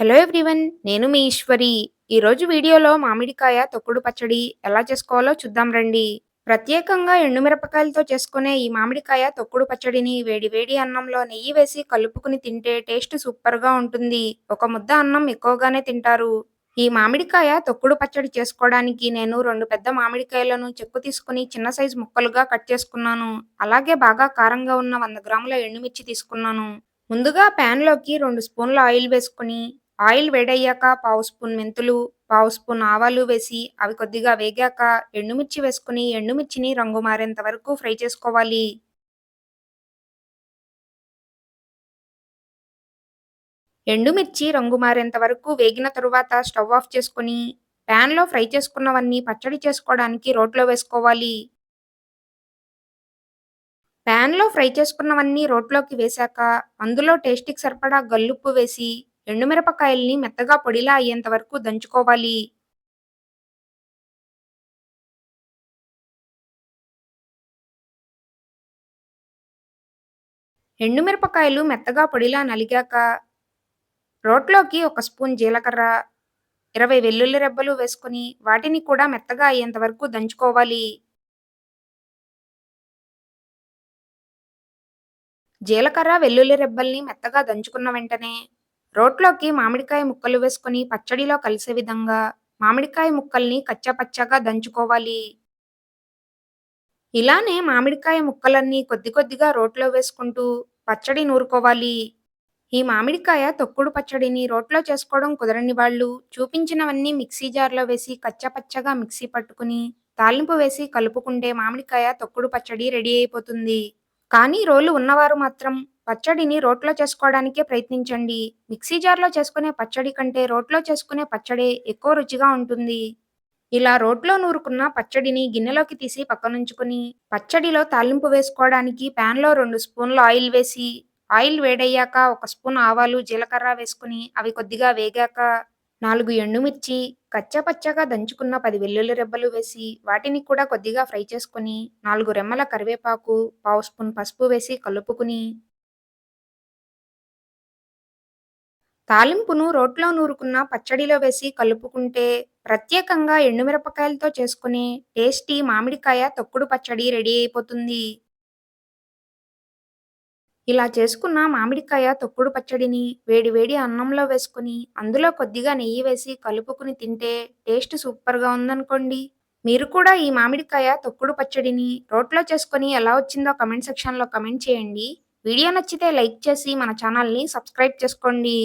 Hello everyone నేను మీ ఈశ్వరి. ఈరోజు వీడియోలో మామిడికాయ తొక్కుడు పచ్చడి ఎలా చేసుకోవాలో చూద్దాం రండి. ప్రత్యేకంగా ఎండుమిరపకాయలతో చేసుకునే ఈ మామిడికాయ తొక్కుడు పచ్చడిని వేడి వేడి అన్నంలో నెయ్యి వేసి కలుపుకుని తింటే టేస్ట్ సూపర్గా ఉంటుంది. ఒక ముద్ద అన్నం ఎక్కువగానే తింటారు. ఈ మామిడికాయ తొక్కుడు పచ్చడి చేసుకోవడానికి నేను రెండు పెద్ద మామిడికాయలను చెక్కు తీసుకుని చిన్న సైజు ముక్కలుగా కట్ చేసుకున్నాను. అలాగే బాగా కారంగా ఉన్న వంద గ్రాముల ఎండుమిర్చి తీసుకున్నాను. ముందుగా ప్యాన్లోకి రెండు స్పూన్ల ఆయిల్ వేసుకుని ఆయిల్ వేడయ్యాక పావు స్పూన్ మెంతులు పావు స్పూన్ ఆవాలు వేసి అవి కొద్దిగా వేగాక ఎండుమిర్చి వేసుకుని ఎండుమిర్చిని రంగు మారేంత వరకు ఫ్రై చేసుకోవాలి. ఎండుమిర్చి రంగు మారేంత వరకు వేగిన తరువాత స్టవ్ ఆఫ్ చేసుకుని ప్యాన్లో ఫ్రై చేసుకున్నవన్నీ పచ్చడి చేసుకోవడానికి రోట్లో వేసుకోవాలి. ప్యాన్లో ఫ్రై చేసుకున్నవన్నీ రోట్లోకి వేశాక అందులో టేస్ట్కి సరిపడా గల్లుప్పు వేసి ఎండుమిరపకాయల్ని మెత్తగా పొడిలా అయ్యేంత వరకు దంచుకోవాలి. ఎండుమిరపకాయలు మెత్తగా పొడిలా నలిగాక రోట్లోకి ఒక స్పూన్ జీలకర్ర ఇరవై వెల్లుల్లి రెబ్బలు వేసుకొని వాటిని కూడా మెత్తగా అయ్యేంత వరకు దంచుకోవాలి. జీలకర్ర వెల్లుల్లి రెబ్బల్ని మెత్తగా దంచుకున్న వెంటనే రోట్లోకి మామిడికాయ ముక్కలు వేసుకొని పచ్చడిలో కలిసే విధంగా మామిడికాయ ముక్కల్ని కచ్చపచ్చగా దంచుకోవాలి. ఇలానే మామిడికాయ ముక్కలన్నీ కొద్ది కొద్దిగా రోట్లో వేసుకుంటూ పచ్చడి నూరుకోవాలి. ఈ మామిడికాయ తొక్కుడు పచ్చడిని రోట్లో చేసుకోవడం కుదరని వాళ్ళు చూపించినవన్నీ మిక్సీ జార్లో వేసి కచ్చపచ్చగా మిక్సీ పట్టుకుని తాలింపు వేసి కలుపుకుంటే మామిడికాయ తొక్కుడు పచ్చడి రెడీ అయిపోతుంది. కానీ రోలు ఉన్నవారు మాత్రం పచ్చడిని రోట్లో చేసుకోవడానికే ప్రయత్నించండి. మిక్సీ జార్లో చేసుకునే పచ్చడి కంటే రోట్లో చేసుకునే పచ్చడి ఎక్కువ రుచిగా ఉంటుంది. ఇలా రోట్లో నూరుకున్న పచ్చడిని గిన్నెలోకి తీసి పక్కనుంచుకుని పచ్చడిలో తాలింపు వేసుకోవడానికి ప్యాన్లో రెండు స్పూన్ల ఆయిల్ వేసి ఆయిల్ వేడయ్యాక ఒక స్పూన్ ఆవాలు జీలకర్ర వేసుకుని అవి కొద్దిగా వేగాక నాలుగు ఎండుమిర్చి కచ్చపచ్చగా దంచుకున్న పది వెల్లుల్లి రెబ్బలు వేసి వాటిని కూడా కొద్దిగా ఫ్రై చేసుకుని నాలుగు రెమ్మల కరివేపాకు పావు స్పూన్ పసుపు వేసి కలుపుకుని తాలింపును రోట్లో నూరుకున్న పచ్చడిలో వేసి కలుపుకుంటే ప్రత్యేకంగా ఎండుమిరపకాయలతో చేసుకునే టేస్టీ మామిడికాయ తొక్కుడు పచ్చడి రెడీ అయిపోతుంది. ఇలా చేసుకున్న మామిడికాయ తొక్కుడు పచ్చడిని వేడి వేడి అన్నంలో వేసుకుని అందులో కొద్దిగా నెయ్యి వేసి కలుపుకుని తింటే టేస్ట్ సూపర్గా ఉందనుకోండి. మీరు కూడా ఈ మామిడికాయ తొక్కుడు పచ్చడిని రోట్లో చేసుకుని ఎలా వచ్చిందో కమెంట్ సెక్షన్లో కమెంట్ చేయండి. వీడియో నచ్చితే లైక్ చేసి మన ఛానల్ని సబ్స్క్రైబ్ చేసుకోండి.